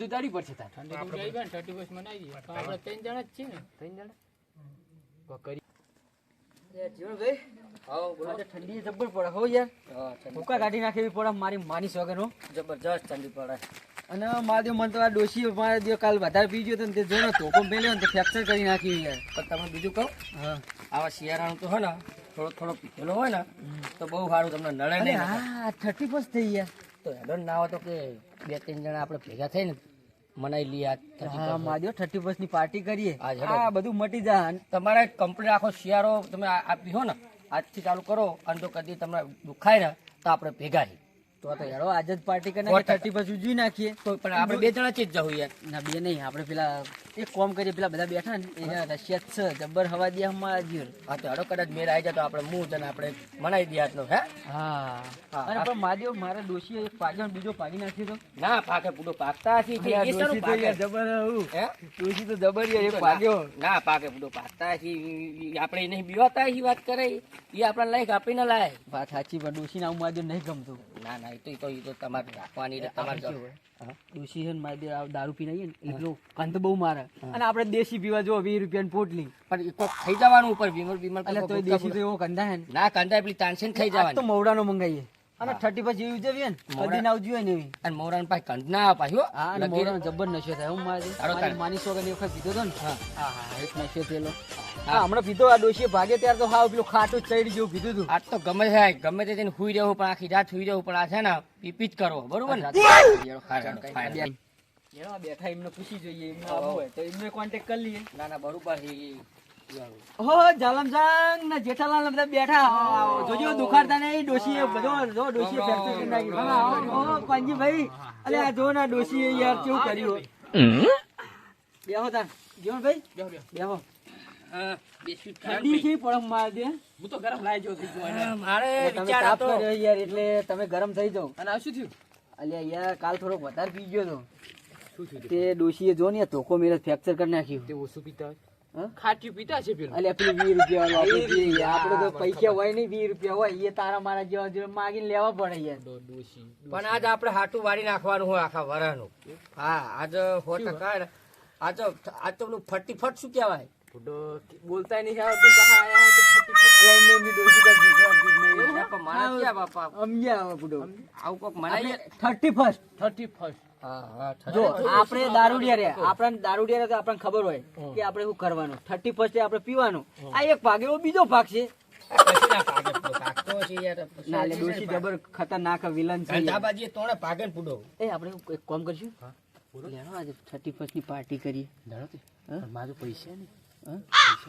ઠંડી તો પર છે તાર. ઠંડી તો ને દઈએ. આપણે ત્રણ જણા જ છીએ ને. ત્રણ જણા? કરી. ઠંડી જબ્બર પડે. હો યાર. ભૂકા કાઢી નાખે એવી પડે મારી માની સોગન હો. જબરજસ્ત ઠંડી પડે. અને મારા દેવ મને તો આ ડોશી મારા દેવ કાલ વધારે પી ગયો ને તે જો ને ધોકો મેલ્યો ને ફ્રેક્ચર કરી નાખી યાર. પણ તમે બીજું કહો? હા. આવા શિયાળાનું તો હોય ને થોડો થોડો પીધેલો હોય ને તો બહુ સારું તમને નડે નહીં હા થર્ટી ફર્સ્ટ થઈ ગયા તો હેડો ના હોય તો કે બે ત્રણ જણા આપણે ભેગા થઈને મનાઈ લઈએ આ થર્ટી ફર્સ્ટ. ની પાર્ટી કરીએ. હેડો. બધું મટી જાય તમારે કંપની આખો શિયાળો તમે આ- આપી હો ને આજથી ચાલુ કરો અને જો કદી તમને દુખાય ને તો આપણે ભેગા છીએ તો તો હેડો આજે જ પાર્ટી કરી સો નાખીએ ટકા. થર્ટી ફર્સ્ટ ઉજવી નાખીએ. તો પણ આપણે બે જણા જ જવું યાર. ના બે નહીં આપણે પેલા એક કોમ કરીએ પેલા બધા બેઠા ને એના રશિયા છે જબ્બર હવા દે અમારા જીવન હા તો હેડો કદાચ મેળ આવી જાય તો આપણે મૂળ અને આપણે મનાઈ દઈએ આજનો હે? હા. હા, અને પણ માદેવ મારા એક પાગ્યો બીજો પાકી નાખી તો. ના પાકે પૂરો પાકતા હશે એ ડોશી તો પાકે? જબર હું? હે? ડોશી તો જબર યાર એક ના પાકે પૂરો પાકતા હશે. આપણે નહીં બીવાતા વાત કરે. એ આપણા લાયક આપીને લાય. વાત સાચી પણ ડોશીને આવું માદેવ નહીં ગમતું. ના ના એ તો ઈ તો ઈ તો તમારે રાખવાની તમારે આપણે કેવું હા. હોય? ડોશી છે ને દારૂ પીને આવીએ ને એટલો કંત બહુ મારે. અને આપણે દેશી પીવા જો વીસ રૂપિયાની પોટલી. પણ ઈ કોક ખાઈ જવાનું ઉપર બીમર બીમર એટલે દેશી તો એવો કંધા હે ના. કંદાય પેલી ટેન્શન થઈ આજ તો જવાની. મવડાનો મંગાવીએ અને થર્ટી પછી એવી જવી ને કદી ના ઉજવીએ ને એવી. અને મોરાન પાસે કંદ ના અપાય હો લગીર- જબ્બર નશો થાય હું મારી મારી માની સોગન એ વખત પીધો તો ને? હા. હા એક નશો થયેલો. હા. હમણાં પીધો આ ડોશી ભાગે ત્યારે તો હાવ પેલું ખાટું ચડી જેવું પીધું હતું આજ તો ગમે છે ગમે તે તેને હુઈ રહેવું પણ આખી રાત હુઈ રહેવું પણ આ છે ને પીપી જ કરો બરોબર ને? બેઠા એમને પૂછી જોઈએ એમને હોય તો એમને કોન્ટેક્ટ કરી લઈએ. ના ના બરોબર છે. ઓહો જાલમજાન ને જેઠાલાલ બધા બેઠા. જોજો દુખાડતા નહીં ડોશી બધો જો ડોશી ફ્રેક્ચર કરી નાખી હા, ઓહો કાનજીભાઈ અલે આ જો ના ડોશી યાર કેવું કર્યું. બેહો તાર. જીવન ભાઈ બેહો. બેહો ઠંડી છે પડમ માર દે. હું તો ગરમ લાવી જો થઈ ગયો હા, મારે વિચાર હતો. કર્યો યાર એટલે તમે ગરમ થઈ અને આ શું થયું? અલ્યા યાર કાલ થોડોક વધારે પી ગયો તો. તે ડોશીએ જો ને ધોકો મેરે ફ્રેક્ચર કરી નાખ્યું. તે ઓછું પીતા હોય? હા? ખાટી પીતા છે પેલું. રૂપિયા વાપરી તો પૈસા હોય નહીં વીસ રૂપિયા હોય એ તારા મારા જેવા જેવા માગીને લેવા પણ આજ આપણે હાટું વાળી નાખવાનું આખા વરાનું. હા આજ હો ટકા તો આ ફટી ફટ શું કેવાય બોલતા નહીં આવું કહા આયા કે ફટી ફટ લઈને મારા ક્યાં બાપા? સમજ્યા બાપડો જો આપણે દારૂડિયા રહ્યા. આપણને દારૂડિયા રહ્યા તો આપણને ખબર હોય કે આપણે શું કરવાનું. થર્ટી ફર્સ્ટ આપણે પીવાનું. આ એક ભાગ એવો બીજો ભાગ છે. જબર ખતરનાક વિલન છે. એ આપણે એક કામ કરશું. થર્ટી ફર્સ્ટની પાર્ટી કરીએ. મારું પૈસા નહીં?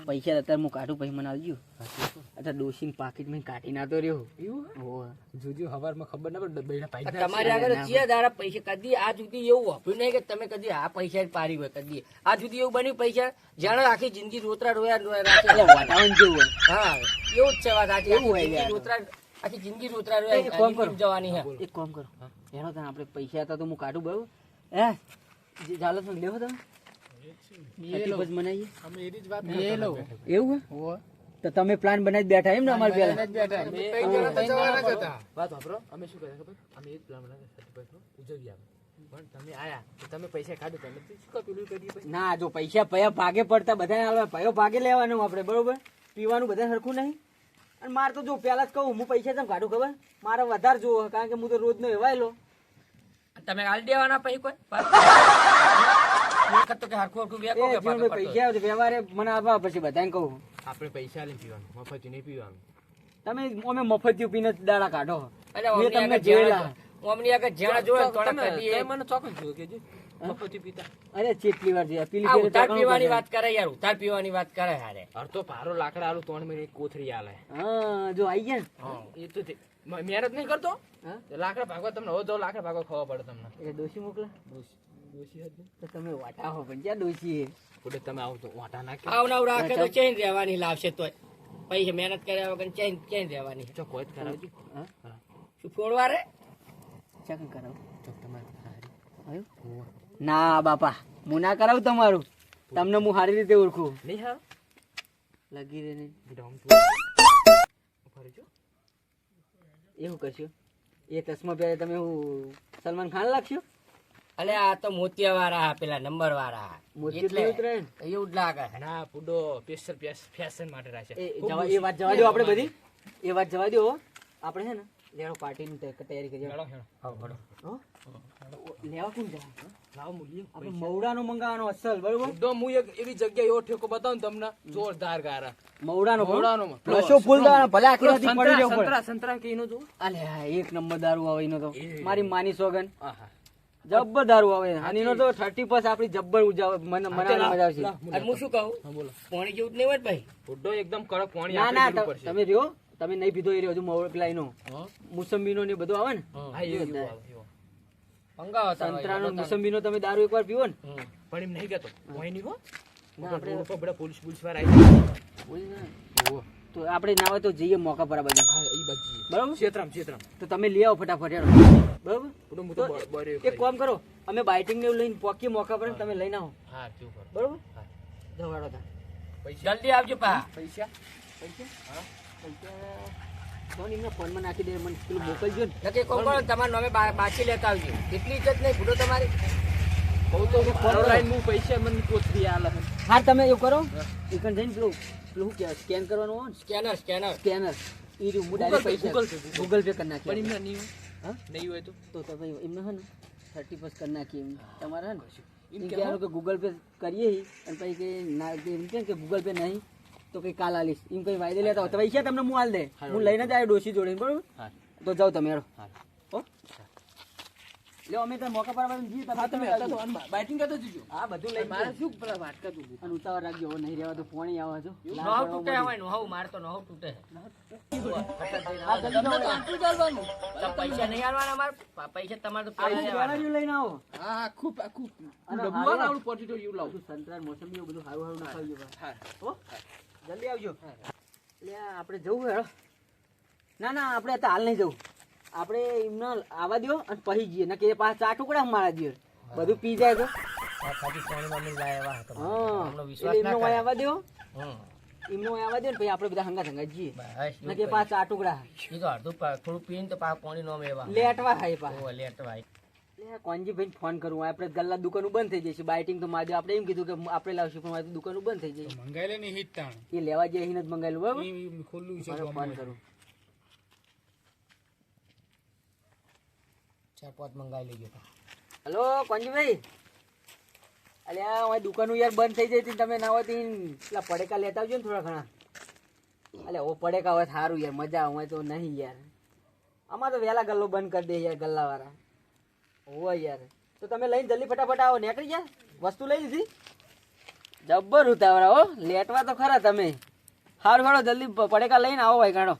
પૈસા અત્યારે હું કાઢું પછી મને આવજો અત્યારે ડોશી પાકીટમાં કાઢી ના તો રહ્યો. જોજો હવારમાં ખબર ના પડે બૈડા પાઈ તમારે આગળ ચિયા દારા પૈસા કદી આ જુદી એવું વાપર્યું નહીં કે તમે કદી આ પૈસા પારી હોય કદી. આ જુદી એવું બન્યું પૈસા? જાણે આખી જિંદગી રોતરા રોયા રોયા રાખે. વાતાવરણ જેવું હોય. હા એવું જ છે વાત આખી. એવું હોય રોતરા આખી જિંદગી રોતરા એક રોયા કામ કરો. જવાની હા. એક કામ કરો. એનો તને આપણે પૈસા હતા તો હું કાઢું બરાબર. હે? જે ચાલો તમે લેવો તમે થર્ટી ફર્સ્ટ અમે એની જ વાત કરતા એવું હે? તો તમે પ્લાન બનાવી બેઠા એમ ને અમારે પેલા બેઠા. અમે ત્રણ જણા તો જવાના જ હતા. વાત વાપરો. અમે શું કર્યા ખબર? અમે એ જ પ્લાન બનાવ્યા ઉજવી આવે પણ તમે આયા. તો તમે પૈસા કાઢો તમે શું પેલું કરીએ ના જો પૈસા પયા ભાગે પડતા બધા આવે પયો ભાગે લેવાનો આપણે બરોબર? પીવાનું બધા સરખું નહીં. અને મારે તો જો પેલા જ કહું હું પૈસા તમે કાઢું ખબર? મારે વધારે જોવો કારણ કે હું તો રોજ નો એવાયેલો તમે હાલ દેવાના પૈસા કોઈ? વખત તો કે હરખું હરખું એ વેકો કે પૈસા આવે વ્યવહારે મને આપવા પછી બધાને કહું. આપણે પૈસા લઈને પીવાનું મફત નહીં પીવાનું. તમે અમે મફતિયું પીને દાડા કાઢો. એટલે તમને આગળ ઓમની આગળ જેણા જોવે ને તોડા તમે- કરીએ. તમે મને ચોક્કસ જોયું કે જે મફત પીતા. અરે ચેટલી વાર છે પેલી આ ફેરે ઉધાર ચાકણું પીવાની વાત કરે યાર ઉધાર પીવાની વાત કરે હારે. અડધો ભારો લાકડા આલુ ત્રણ મહિને કોથરી આલે. હા જો આઈ ગયા એ તો તે- મહેનત નહીં કરતો? લાકડા ભાગવા તમને હવે તો લાકડા ભાગવા ખવા પડે તમને. એ ડોશી મોકલા? હતી તો તમે વાટા હો પણ ક્યાં ડોશી હે? તમે આવો તો વાંટા નાખે. આવનાવ રાખે તો ચેન રહેવાની લાવશે તોય. પૈસા મહેનત કર્યા વગર ચેન ચેન રહેવાની તો કોઈ જ કરાવજો હા? હા. શું ફોડવા રે? ચક કરાવ? ચક તમારે ના બાપા. હું ના કરાવું તમારું. તમને હું સારી રીતે ઓળખું. નહીં હા? લગી રે તું. એવું કશું? એ ચશ્મા પહેરે તમે હું સલમાન ખાન લાગશો? અલે આ તો મોતિયા વાળા પેલા નંબર વાળા એટલે એવું જ લાગે. ના પુડો સ્પેશિયલ ફેશન માટે રાખે એ વાત જવા દો આપણે બધી. એ વાત જવા દો. આપણે છે ને લેણો પાર્ટીની તૈયારી કરી હેડો હેડો હો? લેવા કોણ જાય લાવો મૂલ્ય આપણે મવડાનો મંગાવાનો અસલ બરોબર? પુડો હું એક એવી જગ્યાએ એવો ઠેકો બતાવું ને તમને જોરદાર ગારા. મવડાનો મવડાનો. પ્લસો ફૂલ દેવાનો ભલે આખી રાત પડી સંતરા સંતરા સંતરા કે જો અલે એક નંબર દારૂ આવે એનો તો. મારી માની સોગન. આહા. જબ્બર દારૂ આવે. હાની નો તો થર્ટી પ્લસ આપડી જબ્બર ઉજાવ મને મનાવવાની મજા આવશે. અને હું શું કહું? બોલો. પાણી જેવું નહીં હોય ભાઈ? ફોટો એકદમ કડક પાણી ના ના. તમે રહ્યો. તમે નહીં પીધો એ રહ્યો હજુ મોડ પેલા એનો હા? મુસંબીનો ને બધું આવે ને? સંતરા નો સંતરાનો ભાઈ, તમે દારૂ એકવાર પીવો ને? પણ એમ નહીં કેતો કોઈ નહીં હો ના, આપણે આપણે- રોડ ઉપર બધા પોલીસ પોલીસવાળા આવી ને. તો આપણે ના હોય તો જઈએ મોકા પર આ બાજુ. હા બાજુ બરાબર? ક્ષેત્રામ ક્ષેત્રામ. તો તમે લઈ આવો ફટાફટ યાર બરાબર? હું તો એક કામ કરો અમે બાઇટિંગ ને એવું લઈને પોકી મોકા પર તમે લઈને આવો. હા કેવું કરો બરાબર? હા. જવાડો તા પૈસા. જલ્દી આવજો પા. પૈસા? પૈસા? પૈસા. ફોન એમને ફોનમાં નાખી દે મને પેલું મોકલજો ને. કે કોણ કોણ? તમારા નામે બાકી લેતા આવજો. એટલી ઇજ્જત નહીં ભૂલો તમારી. બહુ તો ઓનલાઈન હું પૈસા મને કોથરી આ છે. હા તમે એવું કરો. એકન જઈને પેલું પેલું કે સ્કેન કરવાનું હોય સ્કેનર સ્કેનર. સ્કેનર. એ રહ્યું મુડા ગૂગલ પે ગૂગલ પે કરી પણ નાખીએ એમને નહીં હા? નહીં હોય તો? તો તમે એમને હે ને થર્ટી પર્સ કરી નાખીએ એમ. તમારે હે ને? એમ કહેવાનું કે ગૂગલ પે કરીએ અને પછી કે ના કે એમ કે કે ગૂગલ પે નહીં તો કંઈ કાલ આલીશ. એમ કઈ વાયદે લેતા હોય તો પૈસા તમને હું હાલ દે. હું લઈને જ આવ્યો ડોસી જોડે બરોબર? તો જાઓ તમે હેડો. હા. હો લ્યો અમે તો મોકા પર આવવાનું જઈએ તમે તમે હતા તો બાઇટિંગ કરતો જજો. હા બધું લઈ મારે શું પેલા વાટકા તું અને ઉતાવળ રાખજો હવે નહીં રહેવા તો પોણી આવે છો નહવ તૂટે હોય નહવ માર તો નહવ તૂટે. હા, જલ્દી જાઓ. તો પૈસા નહીં આલવાના માર પૈસા તમારે તો આખું પહેલા લઈને આવો. હા આખું આખું અને ડબ્બુ હારું. વાળા આવડું પોટેટો એવું લાવું. બધું મોસંબી બધું સારું સારું નખાવજો હા હો. જલ્દી આવજો. એટલે આપણે જવું હેડો. ના ના આપણે તો હાલ નહીં જવું. આપણે એમને આવવા દો અને પછી જઈએ. ને કે પાછા ચા ટુકડા મારા દો બધું પી જાય તો. એમનો એટલે વિશ્વાસ એમને ના વાય આવવા દો હમ. વાય આવવા દો ને પછી આપણે બધા હંગા હંગા જઈએ. બસ કે પાછા ચા ટુકડા. ઈ તો અડધું થોડું પીને તો પા પાણી નો એવા. લેટવા ખાય પા ઓવે, કોનજી ભાઈ ફોન કરું. આપણે ગલ્લા દુકાન બંધ થઈ જશે. બાઇટિંગ તો મારી આપણે એમ કીધું કે આપણે લાવશું પણ મારે તો બંધ થઈ જશે. મંગાઈ લે હિટ એ લેવા જઈએ અહીં જ મંગાવેલું બરાબર? ખુલ્લું છે ફોન કરું. ચાર, પાંચ મંગાવી લેજો હલો કોંજીભાઈ અલે અમારી દુકાનું યાર બંધ થઈ જાય હતી તમે ના હોય પેલા પડેકા લેતા આવજો ને થોડા ઘણા. અલ્યા ઓ પડેકા હોય સારું યાર, મજા આવે, તો નહીં યાર. આમાં તો વહેલા ગલ્લો બંધ કરી દે યાર, ગલ્લાવાળા. હોય યાર. તો તમે લઈને જલ્દી ફટાફટ આવો, નીકળી યાર વસ્તુ લઈ લીધી? જબ્બર ઉતાવળા, હો. લેટવા તો ખરા તમે. સારું હેડો જલ્દી પડેકા લઈને આવો ભાઈ ઘણો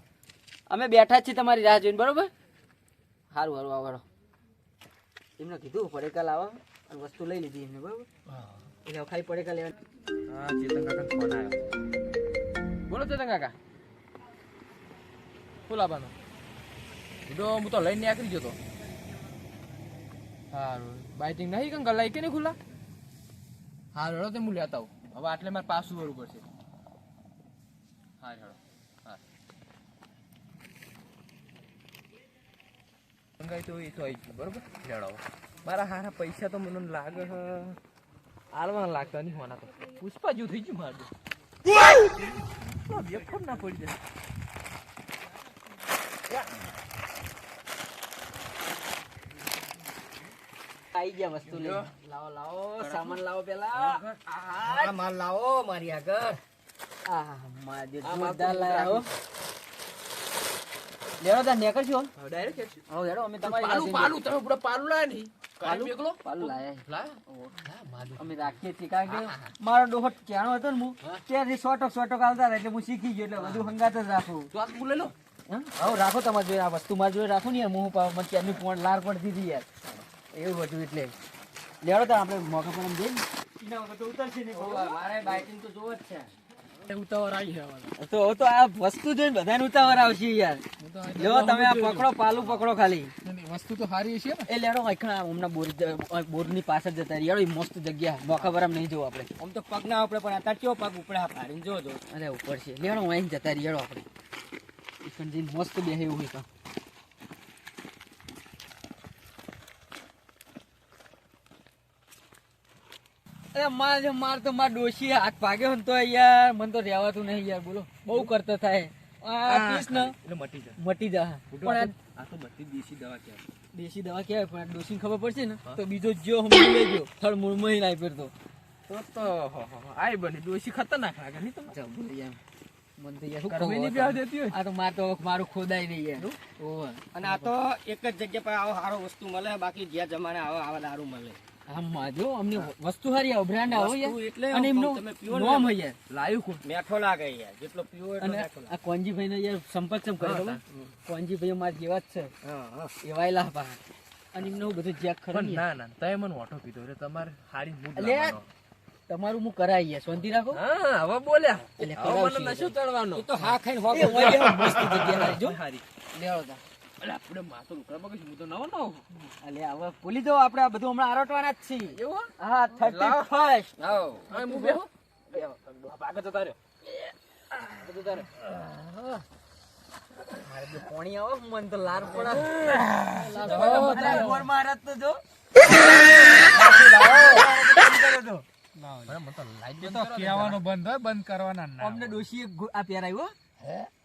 અમે બેઠા જ છીએ તમારી રાહ જોઈને, બરોબર? સારું સારું આવો એમને કીધું પડેકા લાવા અને વસ્તુ લઈ લીધી એમને બરોબર? એટલે ખાલી પડેકા લેવા. હા ચેતન કાકા ફોન આવ્યો. બોલો ચેતન કાકા. શું લાવવાનો? કીધો હું તો લઈને આકરી ગયો તો. સારું બાઇટિંગ નહીં કંઈ ગલાઈ કે નહીં ખુલ્લા? હા રડો તે હું લેતા આવું. હવે આટલે મારે પાછું વળવું પડશે. હા હેડો હા મંગાઈ તો એ તો આવી ગયું બરોબર? હેડો મારા હારા પૈસા તો મને લાગે છે આલવાના લાગતા નહીં હોના તો. પુષ્પા જેવું થઈ ગયું મારું વેફર ના પડી જાય. આવી ગયા વસ્તુ લે લાવો લાવો સામાન લાવો પેલા. આ માલ લાવો મારી આગળ. આહ માજે જોરદાર લાયા. હો લેડો તાર નેકળજો ડાયરેક્ટ હવે હેડો અમે તમારી પાલુ પાલુ તમે પૂરા પાલુ લાયા નહીં. પાલુ પાલું? એકલો પાલું લાયા લાયા? હા અમે રાખીએ છીએ કારણ કે મારો ડોહો ચાણો હતો ને હું ત્યારથી સોટક સોટક આવતા હતા એટલે હું શીખી ગયો એટલે બધું હંગાત જ રાખું. તો આ બોલે લો. હા? હવે રાખો તમારે જોઈએ આ વસ્તુ મારી જોડે રાખો ને યાર હું પાવ મને ત્યારની પોણ લાર પણ દીધી યાર. એવું બધું એટલે. લેવડો તો આપણે મોકા પર તો ઉતરશે નહીં. મારે બાઇકિંગ તો જોવો જ છે. ઉતાવળ આવી છે તો તો આ વસ્તુ જોઈને બધાને ઉતાવળ આવશે યાર. જો તમે આ પકડો પાલું પકડો ખાલી. વસ્તુ તો સારી છે એ લેડો આખા હમણાં બોર બોર પાછળ જતા રહી મસ્ત જગ્યા. મોકા બરામ નહીં જવું આપણે. આમ તો પગ ના ઉપડે પણ અત્યારે કેવો પગ ઉપડે? આ ભાડીને જો જો અરે ઉપર છે. લેડો અહીં જતા રહી આપણે. ઈકણ મસ્ત બેહે એવું હોય અરે માર માર તો માર ડોશી હાથ ભાગ્યો ને તો યાર મને તો રહેવાતું નહીં યાર બોલો. બહુ કરતો થાય. મટી જાય. પણ આ આ તો બધી દેશી દવા કહેવાય. દેશી દવા કહેવાય પણ આ ખબર પડશે ને તો બીજો જો હમણાં મૂળમાં નહીં તો. તો હો, હો, હો. આય બની ડોશી ખતરનાક લાગે નહીં એમ. મને તો યાર દેતી હોય? આ તો માર તો મારું ખોદાય નહીં યાર. ઓવે. અને આ તો એક જ જગ્યા પર આવો સારો વસ્તુ મળે બાકી જ્યાં જમાને આવો આવા દારૂ મળે. આમ માં અમને વસ્તુ હારી આવો બ્રાન્ડ આવો યાર. એટલે અને આમ એમનું તમે પીવો ને નોમ હોય યાર. લાયું કોણ મેઠો લાગે યાર. જેટલો પીવો એટલો મેઠો લાગે. આ કોંજીભાઈ ને યાર સંપર્ક ચમ કરે કોંજીભાઈ મારા જેવા જ છે. હા હા. એવાયેલા પાછા અને એમનું બધું જેક ખરું ના ના તમે મને ઓટો કીધો. એટલે તમારે હારી મૂડ તમારું હું કરાઈ ગયા શાંતિ રાખો. હા હવે બોલ્યા. એટલે કરાવશે. નશો ચડવાનો. તો હા ખાઈને મસ્ત જગ્યા હારી જો. હારી. લેવડો તા. અલે આપણે માથું લુકડા બગીચ હું તો નવો નવો અલે હવે ભૂલી જાઓ આપણે આ બધું હમણાં આરોટવાના જ છીએ. એવું હા? થર્ટી લાવો. ફર્સ્ટ આવો હવે હું બેહો? આગળ જતા રહ્યો. આગળ જતા રહ્યો. મારે જો પોણી આવે મન તો લાર પડે. તો જો તો તો કહેવાનું બંધ હોય બંધ કરવાના ના અમને ડોશીએ આ પહેરાયો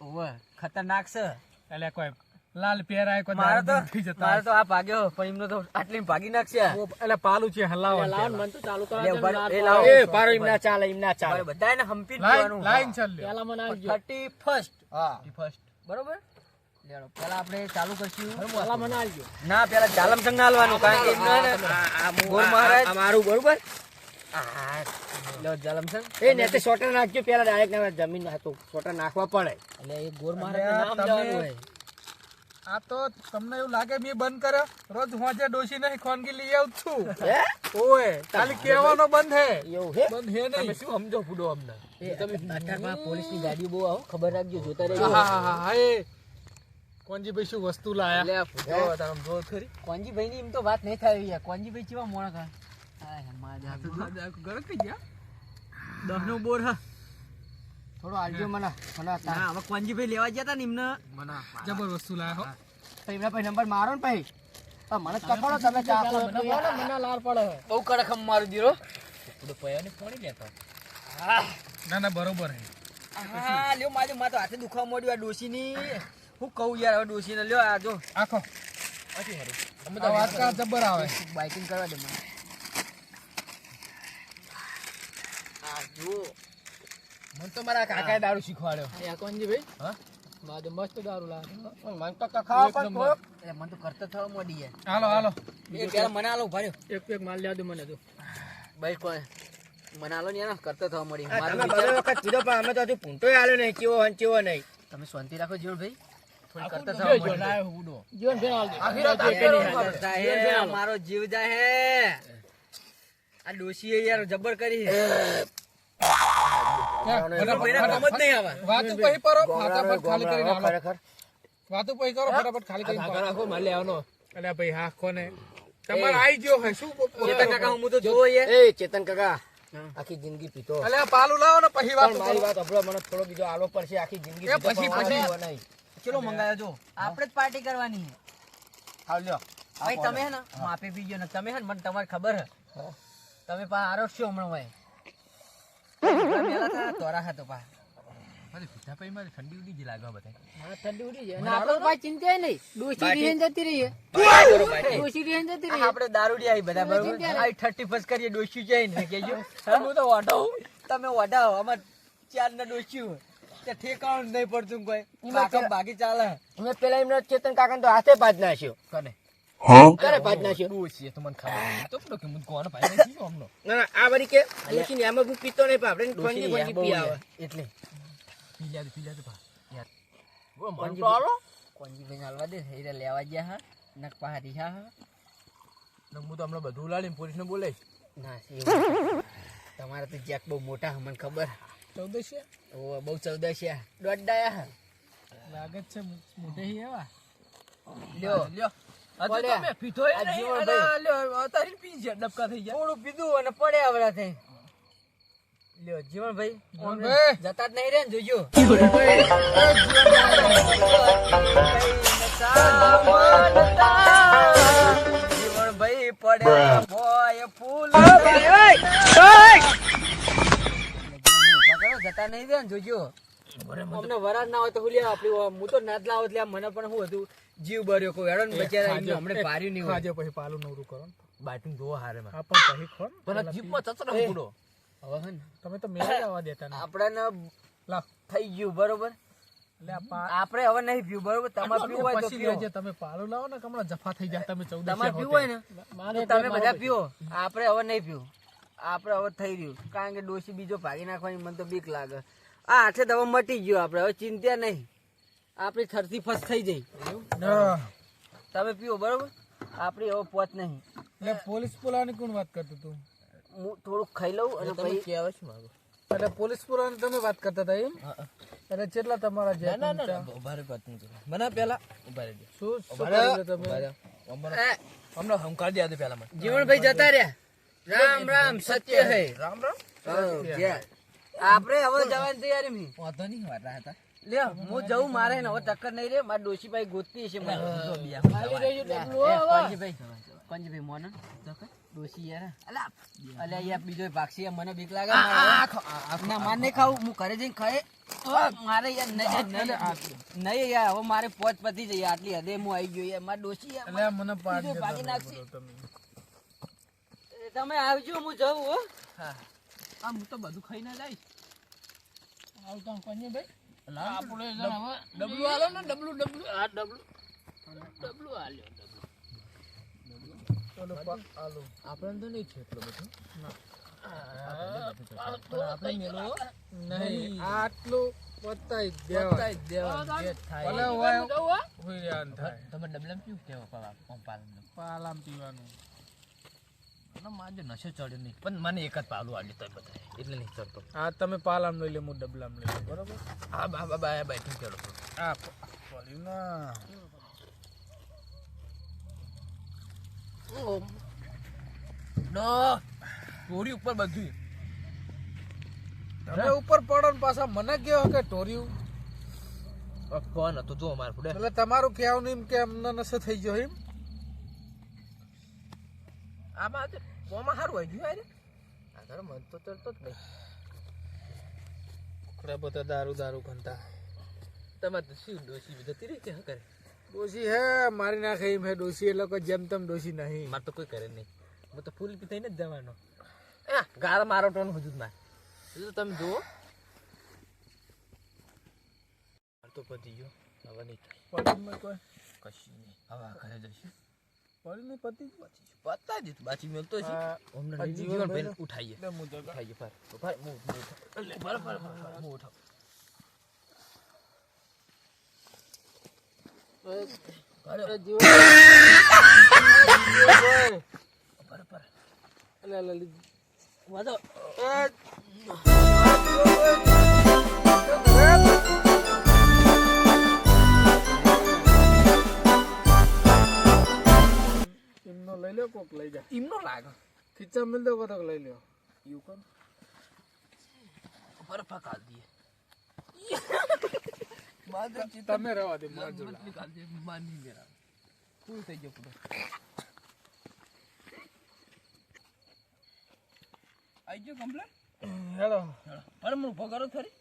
ઓવે ખતરનાક છે. એટલે કોઈ લાલ પહેરાય કોઈ મારે તો થઈ જતા મારે તો આ ભાગ્યો. પણ એમનો તો આટલી ભાગી નાખશે. એટલે પાલું છે હલાવવાનું મન તો ચાલુ લે, ઉભા- એ લાવો. એ પારો એમ ના ચાલે એમ ના ચાલે. બધાને હંપી જ લાઈન. ચાલ. લ્યો. પેલા મને આવજો. થર્ટી ફર્સ્ટ હા. ફર્સ્ટ બરોબર? પેલા આપણે ચાલુ કરશું. પેલા મને આવજો. ના પેલા જાલમ સંગ ના હાલવાનું કારણ કે એમનો ગોર મહારાજ આ બરોબર? આ, લો જાલમ એ ને તે નાખજો પેલા ડાયરેક્ટ ના જમીન નાખતો સોટર નાખવા પડે. એટલે એ ગોર મહારાજ નામ જવાનું હોય. આ તો તમને એવું લાગે મેં બંધ કર્યો? રોજ હોજે ડોસી નહીં ખોનગી લઈ આવું જ છું. હે? ઓય ખાલી કહેવાનો બંધ હે. એવું હે? બંધ હે નહીં. શું સમજો ફૂડો અમને? એ અઠારમાં પોલીસની ગાડી બહુ આવો ખબર રાખજો જોતા રહેજો. હા હા હા એ. એ કોનજીભાઈ શું વસ્તુ લાયા? લે જો તમે જો ખરી. કોંજીભાઈ ની એમ તો વાત નહીં થાય યાર. કોંજીભાઈ કેવા મોણા કા? હા હે, માં જા તું. થઈ ગયા? દહનો બોરા બોર હા. થોડો આલજો મને મને ના હવે કોંજીભાઈ લેવા ગયા તા ને એમને. મના જબર વસ્તુ લાયા હો. તો એમના ભાઈ નંબર મારો ને ભાઈ? પણ મને કખડો તમે ચા યાર. મને લાર પડે. બહુ કડક હમ મારું દીરો. ફૂડો પયા ને પોણી લેતો. ના ના બરોબર હે. હા લ્યો મારે મા તો હાથે દુખવા મોડ્યો આ ડોશી ની હું કહું યાર હવે ડોશી ને લ્યો આ જો. આખો. અમે તો વાત કા જબર આવે? બાઇકિંગ કરવા દે મને. આ જો. મને તો મારા કાકાએ દારૂ શીખવાડ્યો. આ કોંજીભાઈ હા? માજો મસ્ત દારૂ લાગે મને તો કખાવા પણ થોડોક એટલે મને તો કરતો થવા મોડી યાર હાલો હાલો. એ પેલા મને આલો ભર્યો એક એક માલ લેવા દો મને તો. ભાઈ કોઈ મને આલો ને કરતા થવા મળી મારું બધો વખત કીધો પણ અમે તો હજુ પૂંટો આલ્યો નહીં કેવો હન કેવો નહીં. તમે શાંતિ રાખો જીવણ ભાઈ મારો જીવ જાય હે. આ ડોશી યાર જબર કરી વાતું પછી પરો ફટાફટ ખાલી કરીને હાલો ખરેખર. પછી કરો ફટાફટ ખાલી કરીને કાકા રાખો મારે લેવાનો. એટલે ભાઈ હા કોને તમારે આઈ ગયો હે શું ચેતન કાકા હું તો જોવો એ ચેતન કાકા આખી જિંદગી પીતો. પાલું લાવો ને પછી વાત મારી વાત સાંભળો મને થોડો બીજો આલો પડશે આખી જિંદગી પછી- પછી. ચલો મંગાયો જો. આપણે જ પાર્ટી કરવાની છે. હાલ લ્યો. ભાઈ તમે હે ને માપી પીજો ને તમે હે ને મને તમારે ખબર હે. તમે પા આરોસ્યો હમણાં ભાઈ મેલા હતો પછી બધા ડોસી ડોસી બધા બરોબર આ 30 ફર્સ્ટ કરીએ ડોસ્યું જાય ને કેજો તમે વઢાવો અમાર ચાર ને તે ઠેકાણું નહીં પડતું કોઈ બાકી ચાલે મેં પેલા એમના ચેતન કાકા હાથે પાજ નાખ્યો કરે નાખ્યો તો મને તો કે મને કોણ. ના ના આ કે ડોસી ને હું પીતો નહીં પણ આપણે ડોશી ફંજી ફંજી પી આવે એટલે. પી દે, પી દે ભા. યાર. ઓ, મને તો હાલો. કોણજી ભાઈ હાલવા દે એ લેવા ગયા હા. નક પા રીહા હા. હું તો હમણાં બધું ઉલાડીને પોલીસને બોલાવીશ. ના તમારા તમારે તો જેક બહુ મોટા મને ખબર ચૌદશે ઓ બહુ ચૌદશિયા. દોઢ ડાયા લાગે છે મોટે એવા. લ્યો. લ્યો. પડ્યા. થઈ. થોડું પીધું અને પડ્યા વળા થઈ લ્યો. જતા જ નહીં રે ને જોજો. જીવનભાઈ પડે બોય ફૂલ. જતા નહીં રે ને જોજો. અમને વરાળ ના હોય તો હું તો લાવો એટલે મને પણ હતું જીવ બર્યો કોઈ. હેડો ને બચારા એમને પાર્યું નહીં હોય. પછી પાલું નવરું કરો ને. જોવો હારે માં. પણ પછી ખો પણ જીભમાં ચચરો પૂરો. હવે હે તમે તો મેળા આવવા દેતા નહીં. આપણને થઈ ગયું બરોબર? આપણે હવે નહીં પીવું બરોબર? તમારે પીવું હોય તો પીવો. તમે પાલું લાવો ને કે હમણાં જફા થઈ જાય તમે ચૌદ તમારે પીવું હોય ને તમે બધા પીવો. આપણે હવે નહીં પીવું. આપણે હવે થઈ રહ્યું. કારણ કે ડોસી બીજો ભાગી નાખવાની મને તો બીક લાગે. આ આઠે દવા મટી ગયો આપણે હવે ચિંતા નહીં. આપણી થરતી ફસ થઈ જઈ તમે પીઓ બરોબર? આપણી હવે પોત નહીં. એટલે પોલીસ પોલાની કોણ વાત કરતો તું? હું થોડુંક ખાઈ લઉં અને પછી એટલે પોલીસ બોલાવાની તમે વાત કરતા હતા એમ? એટલે કેટલા તમારા જે ચમચા? મને પેલા ઊભા રહેજો શું તમે? હમણાં હંકાર દે પેલા મને જીવનભાઈ જતા રહ્યા. રામ રામ સત્ય હે. રામ રામ. આપણે હવે જવાની તૈયારી મી. વાંધો નહીં વાત હતા. લે હું જઉં મારે ને હવે ટક્કર નહીં રે. મારા ડોશીભાઈ ગોતતી છે મને. પંજીભાઈ મોનન ડોશી યાર અલા. અલ્યા યાર બીજો ભાગસી મને બીક લાગે. ના માર નહીં ખાવું. હું ઘરે જઈને ખાય. મારે યાર નહીં યાર હવે મારે પોચ પતી જઈએ આટલી હદે હું આવી ગયો યાર. મારી ડોશી યાર મને પાડી ભાગી નાખશે. તમે. તમે આવજો હું જઉં હો. હા. આ હું તો બધું ખાઈને જઈશ. આવતા કોને ભાઈ. આપણે ડબલું આલો ને ડબલું ડબલું આ ડબલું. ડબલું આલ્યો ચલો આપણને તો નહીં છે એટલો બધો. નહીં આટલું પતાઈ દેવા દેવા જે થાય. ભલે હોય હોય રહ્યા થાય. તમે ડબલમ પીવું કેવો પાલા? પાલામ પીવાનું. માજો નશો ચડ્યો નહીં. પણ મને એક જ પાલું આલ્યું તોય બધા એટલે નહીં ચડતો. હા તમે પાલામ લઈ લે હું ડબલામ લઈ લે બરોબર? હા બા બા બા બેઠી ચડો. આ પડ્યું ના નો ટોરી ઉપર બધું તમે ઉપર પડો ને પાછા મને કેવો કે ટોર્યું કોણ હતું? જો અમારે ફૂડે એટલે તમારું કહેવાનું એમ કે અમને નશો થઈ ગયો એમ? આમાં કોમાં સારું હોય ગયું યાર આગળ મન તો ચડતો જ નહીં. કુકડા બધા દારૂ દારૂ ઘનતા તમારે તો શું ડોસી જતી રહી કે કરે ડોસી હે મારી નાખે એમ હે ડોસી એટલે કોઈ જેમ તેમ ડોસી નહીં. મારે તો કોઈ કરે નહીં. હું તો ફૂલ પી થઈને જ જવાનો. એ ગાળ મારો ટોન હજુ જ માર તમે જુઓ. મારે તો પતી ગયો. હવે નહીં થાય. કશું નહીં. હવે ઘરે જઈશું. પડ્યું નહીં બાચી પતા જ બાચી આ લઈને જીવન જીવન ભાઈને ઉઠાઈએ. ઉઠાઈએ ફાર. ફાર હું ફાર ફાર ફાર હું ઉઠાવ ફાર ખીચા મિલ દો કોક લઈ લ્યો એવું કોણ બરફા કાઢ દઈએ તમે રહેવા દે માર જોડે. કાઢ દે માની મેરા ફૂલ થઈ ગયો પૂરો આઈ ગયો કમ્પ્લેટ હેલો અરે હું ઊભો કરો ખરી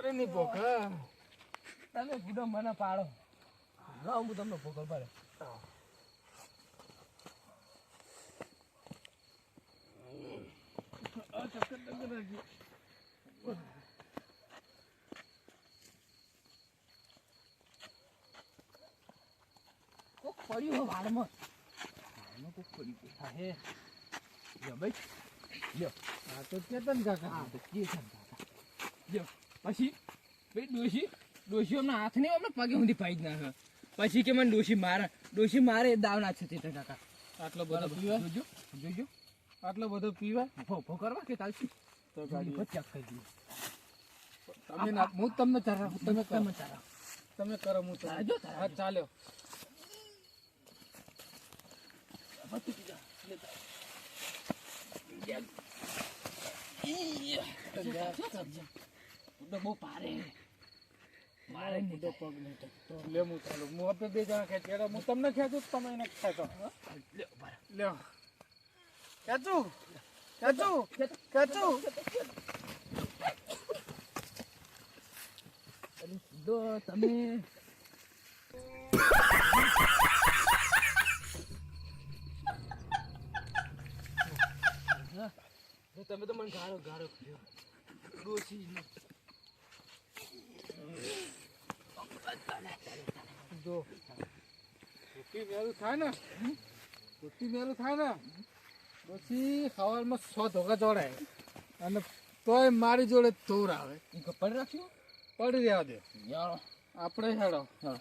અરે નહીં ભોખા તમે બુડો મને પાડો. હા હું તમને ભોગલ પાડે. કોક પડ્યું હો વાળમાં. વાળમાં કોક પડ્યું હા, હે. લ્યો ભાઈ. લ્યો. આ તો કેતન કાકા. હા તો કાકા. લ્યો. પછી ભાઈ ડોશી ડોશી અમને હાથ નહીં અમને પગે સુધી પાઈ જ નાખે પછી કે મને ડોશી મારે ડોશી મારે દાવ નાખશે ચેતન કાકા. આટલો બધો પીવા? જોજો જોજો. આટલો બધો પીવા? ઊભો ઊભો કરવા કે ચાલશે? તો ગાડી ચેક કરી દઈએ. તમે ના હું તમને ચારા તમે તમે ચાલો તમે કરો હું ચરાવું. જો. હા ચાલ્યો. બહુ ભારે મારે તો પગ નહીં લે હું ચાલુ. હું આપણે બે જણા ખેંચી હું તમને ખેંચું તમે એને ખેંચો. લ્યો ખેંચું. ખેંચું. ખેંચું. તો તમે. તમે તો મને ગાળો ગાળો કર્યો. ડોશી. જો. રોટી મેલું થાય ને? રોટી મેલું થાય ને? પછી સવારમાં સો ધોકા જોડાય અને તોય મારી જોડે તોર આવે. પડી રાખ્યું પડી રહ્યા દે. આપણે હેડો. હા